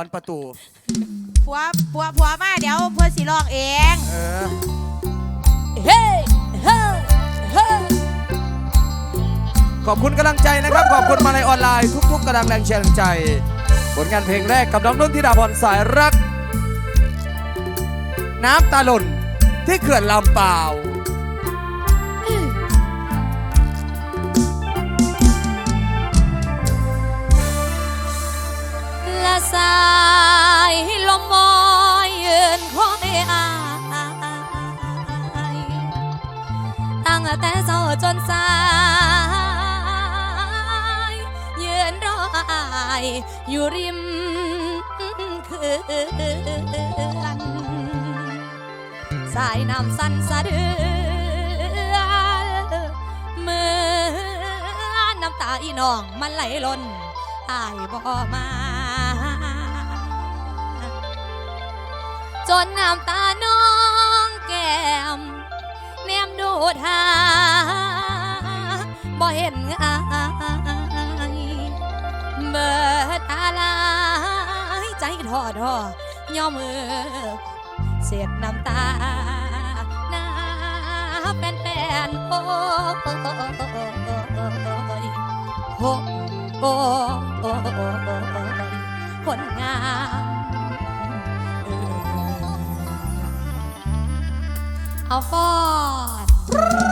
อนประตู ผัวผัวผัวมาเดี๋ยวเพื่อนสิลองเองเฮ้เฮ้เฮ้ขอบคุณกำลังใจนะครับ ขอบคุณมาในออนไลน์ทุกๆกกำลังแรงเชียร์งใจ ผลงานเพลงแรกกับน้องนุ่นธิดาพรสายรัก น้ำตาหล่นที่เขื่อนลำเปล่า งแต่เศร้าจนสายยืนรออายอยู่ริมเขื่อนสายน้ำสั่นสะเดือนเมื่อน้ำตาอีน้องมันไหลล้นอายบ่มาจนน้ำตาน้องแก ธาบ่เห็นอายเบิดอะไรใจทอดอย่อมือเสียดน้ำตาหน้าเป็นแปนโอยโอ้โอคนงามเอาฟอด Brrr.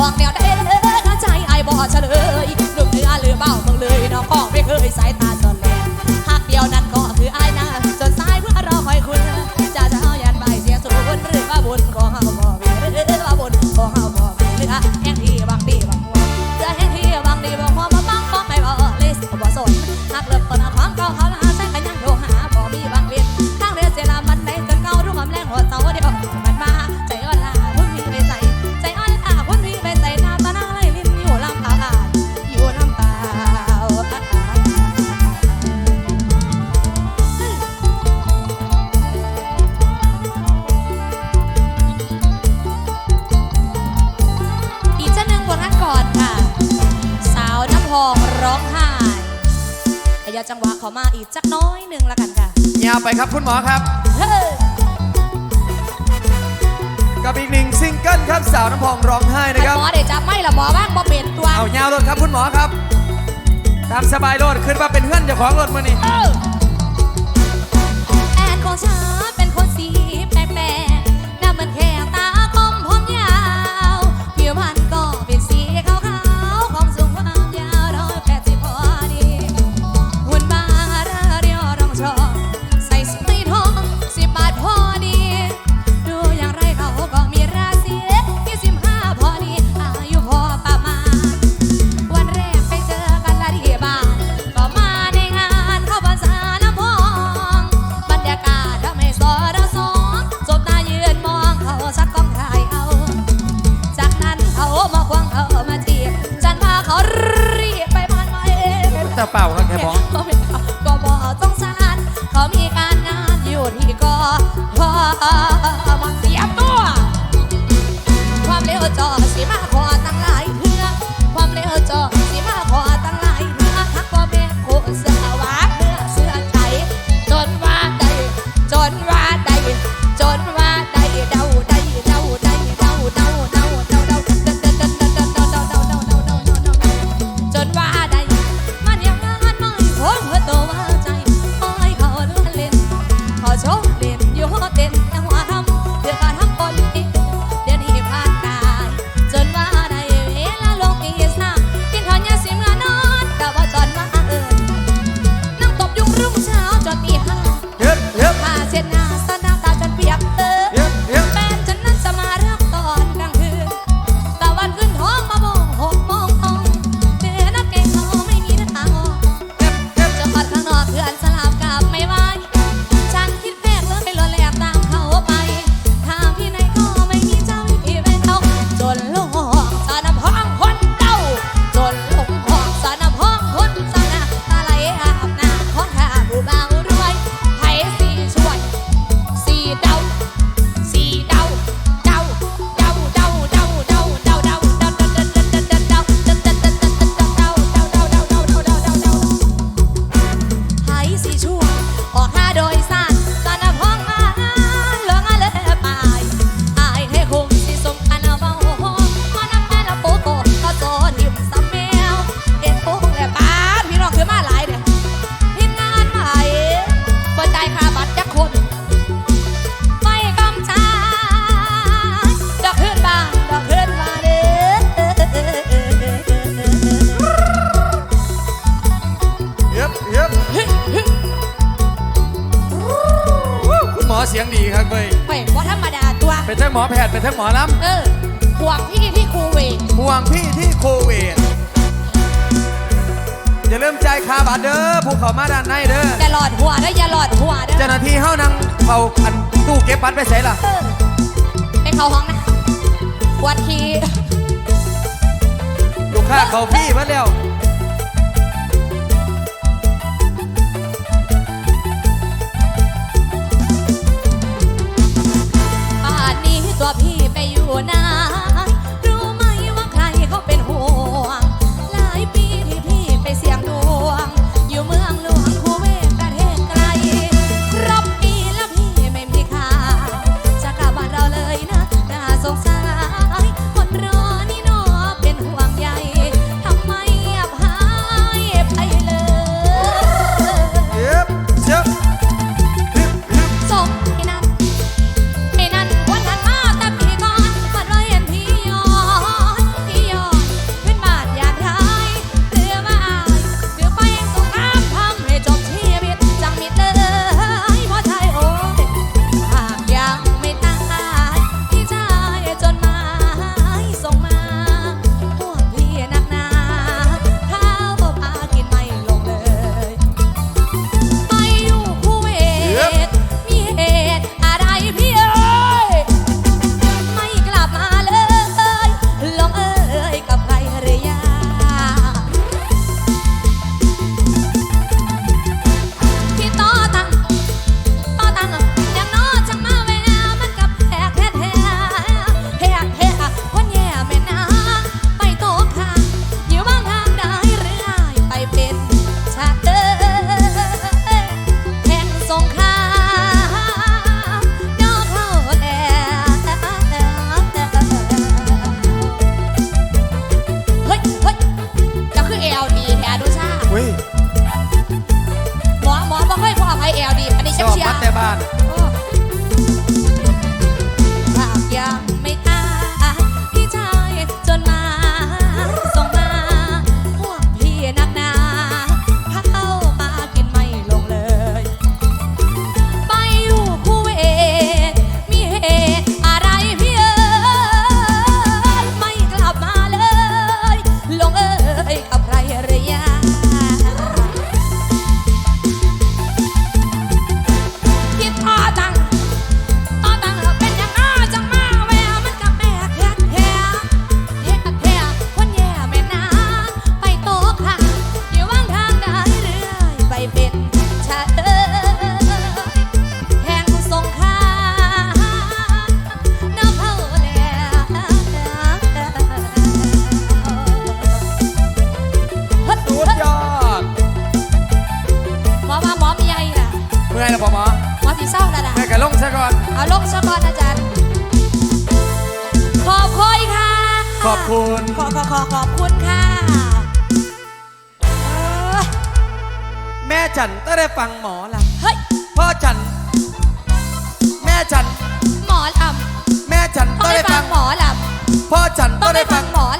ขอกแนวได้เด้อใจไอ้บ่เฉลยลูมเนื้อหรือเบ้ามึงเลยน้องของไม่เคยสายตา ยจังหวะขอมาอีกจักน้อยหนึ่งละกันค่ะยาวไปครับคุณหมอครับกับอีกหนึ่งซิงเกิลครับสาวน้ำพองร้องไห้นะครับ หมอเดี๋ยวจะไม่ละหมอบ้างบ่เปลี่ยนตัวเอายาวรถครับคุณหมอครับ ตามสบายรถขึ้นมาเป็นเพื่อนเจ้าของรถมานี่แอนของฉันเป็นคนเสีย แต่เปล่าครับแค่บอกก็บอกต้องสานเขามีการงานอยู่ที่กอพอมันเสียตัว ความเร็วจอสิมาขอตั้งหลาย เป็นทั้งหมอแพทย์เป็นทั้งหมอลเออห่วงพี่ที่คูเวตำห่วงพี่ที่โควิดอย่าลืมใจคาบัดเด้อภูเขามาด้านในเด้อจะหลอดหัวเด้ออย่าหลอดหัวเด้อเจ้าหน้าที่เฮานังเฝ้าอันตู้เก็บปัตไปใส่ละเป็นเข้าห้องนะวัดทีลูกค้าเขาพี่เพิ่นแล้ว ตัวพี่ไปอยู่ไหน ขอขอขอขอบคุณค่ะเออแม่ฉันต้องได้ฟังหมอลเฮ้ยำพ่อฉัน แม่ฉัน หมอลแม่ฉันำต้ต้อองงได้ได้ฟัฟังงหมอลพ่อฉันำต้ต้อองงได้ได้ฟัฟังงหมอล